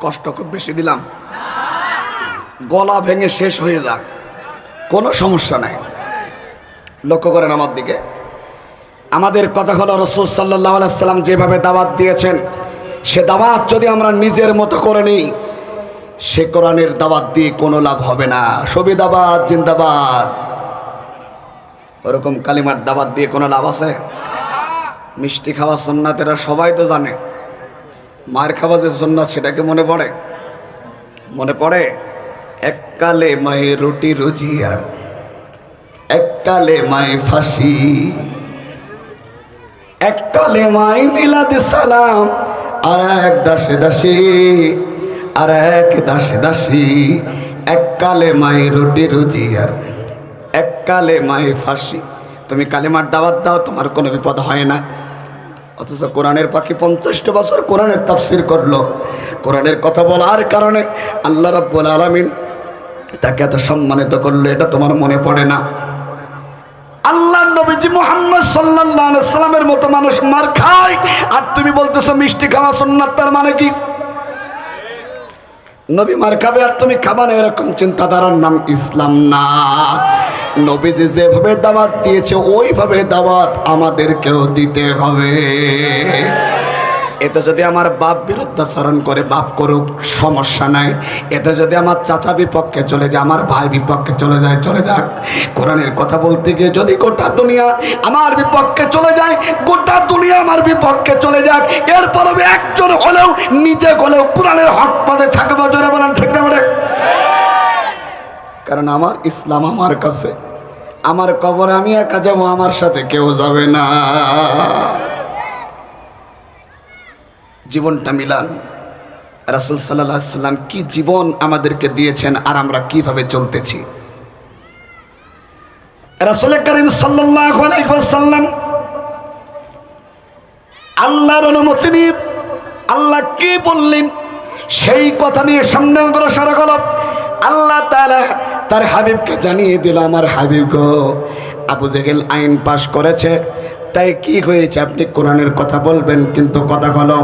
কষ্ট খুব বেশি দিলাম। গলা ভেঙে শেষ হয়ে যাক। কোনো সমস্যা নাই। লক্ষ্য করেন আমার দিকে। আমাদের কথা হলো রসুল সাল্লাহ সাল্লাম যেভাবে দাওয়াত দিয়েছেন, সে দাওয়াত যদি আমরা নিজের মতো করে নিই, সে কোরআনের দাওয়াত দিয়ে কোনো লাভ হবে না। সবিদাবাদ জিন্দাবাদ। ওরকম কালিমার দাবাত দিয়ে কোনো লাভ আছে? মিষ্টি খাওয়া সন্ন্যাতেরা সবাই তো জানে। মায়ের খাওয়া যে সন্ন্যাত সেটাকে মনে পড়ে? মনে পড়ে? এককালে মায়ে রুটি রুজি আর এককালে মায়ে ফাঁসি। এককালে মাই মিলাদ সালাম, আর এক দাসে দাসী, আর এক দাসে দাসী। এককালে মাই রুটি রুজি আর এককালে মাই ফাঁসি। তুমি কালেমার দাওয়াত দাও, তোমার কোনো বিপদ হয় না। অথচ কোরআনের পাখি পঞ্চাশটা বছর কোরআনের তাফসির করল। কোরআনের কথা বলার কারণে আল্লাহ রাব্বুল আলামিন তাকে এত সম্মানিত করল, এটা তোমার মনে পড়ে না। আল্লাহ নবীজি মোহাম্মদ আলাইহি সাল্লামের মতো মানুষ মার খায়, আর তুমি বলতেছো মিষ্টি খাওয়া সুন্নাত, তার মানে কি? নবী মার খাবে আর তুমি খাবা না, এরকম চিন্তাধারার নাম ইসলাম না। নবীজি যেভাবে দাওয়াত দিয়েছে, ওইভাবে দাওয়াত আমাদেরকেও দিতে হবে। এতে যদি আমার বাপ বিরুদ্ধাচরণ করে, বাপ করুক, সমস্যা নাই। এতে যদি আমার চাচা বিপক্ষে চলে যায়, আমার ভাই বিপক্ষে চলে যায়, চলে যাক। কোরআনের কথা বলতে গিয়ে যদি গোটা দুনিয়া আমার বিপক্ষে চলে যায়, গোটা দুনিয়া আমার বিপক্ষে চলে যাক। এরপর একজন হলেও, নিজে হলেও কোরআনের হক পদে থাকব। জোরে বলেন, ঠিক না কারণ আমার ইসলাম আমার কাছে। আমার কবরে আমি একা যাব, আমার সাথে কেউ যাবে না। জীবনটা মিলান। রাসুল সাল্লাহ সাল্লাম কি জীবন আমাদেরকে দিয়েছেন আর আমরা কীভাবে চলতেছি? রাসুল করিম সাল্লাম আল্লাহর অনুমতি নিয়ে আল্লাহ কি বললেন? সেই কথা নিয়ে সামনে অগ্রসর আল্লাহ তারা হাবিবকে জানিয়ে দিল, আমার হাবিব গো, আবু জেগেল আইন পাশ করেছে। তাই কি হয়েছে? আপনি কোরআনের কথা বলবেন, কিন্তু কথা হলো,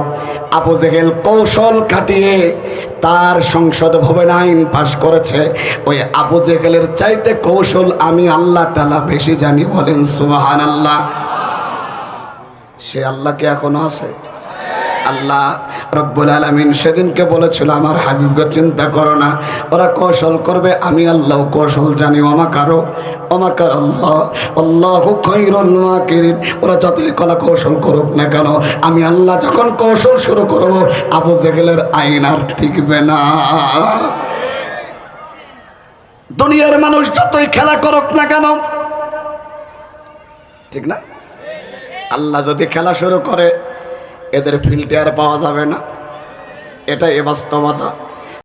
আবু জেগেল কৌশল খাটিয়ে তার সংসদ ভবন আইন পাশ করেছে। ওই আবু জেগেলের চাইতে কৌশল আমি আল্লাহ তালা বেশি জানি বলেন সুবাহান আল্লাহ সে আল্লাহকে এখনও আছে? আল্লাহ রব্বুল আলমিন সেদিনকে বলেছিল, আমার হাবিবকে চিন্তা করো না। ওরা কৌশল করবে, আমি আল্লাহ কৌশল জানি। অমাকারও অমাকার আল্লাহ? আল্লাহ খৈরিন ওরা যতই কলা কৌশল করুক না কেন, আমি আল্লাহ যখন কৌশল শুরু করব, আবু জেগেলের আইন আর টিকবে না। দুনিয়ার মানুষ যতই খেলা করুক না কেন, ঠিক না? আল্লাহ যদি খেলা শুরু করে এদের ফিল্টার পাওয়া যাবে না। এটা এ বাস্তবতা।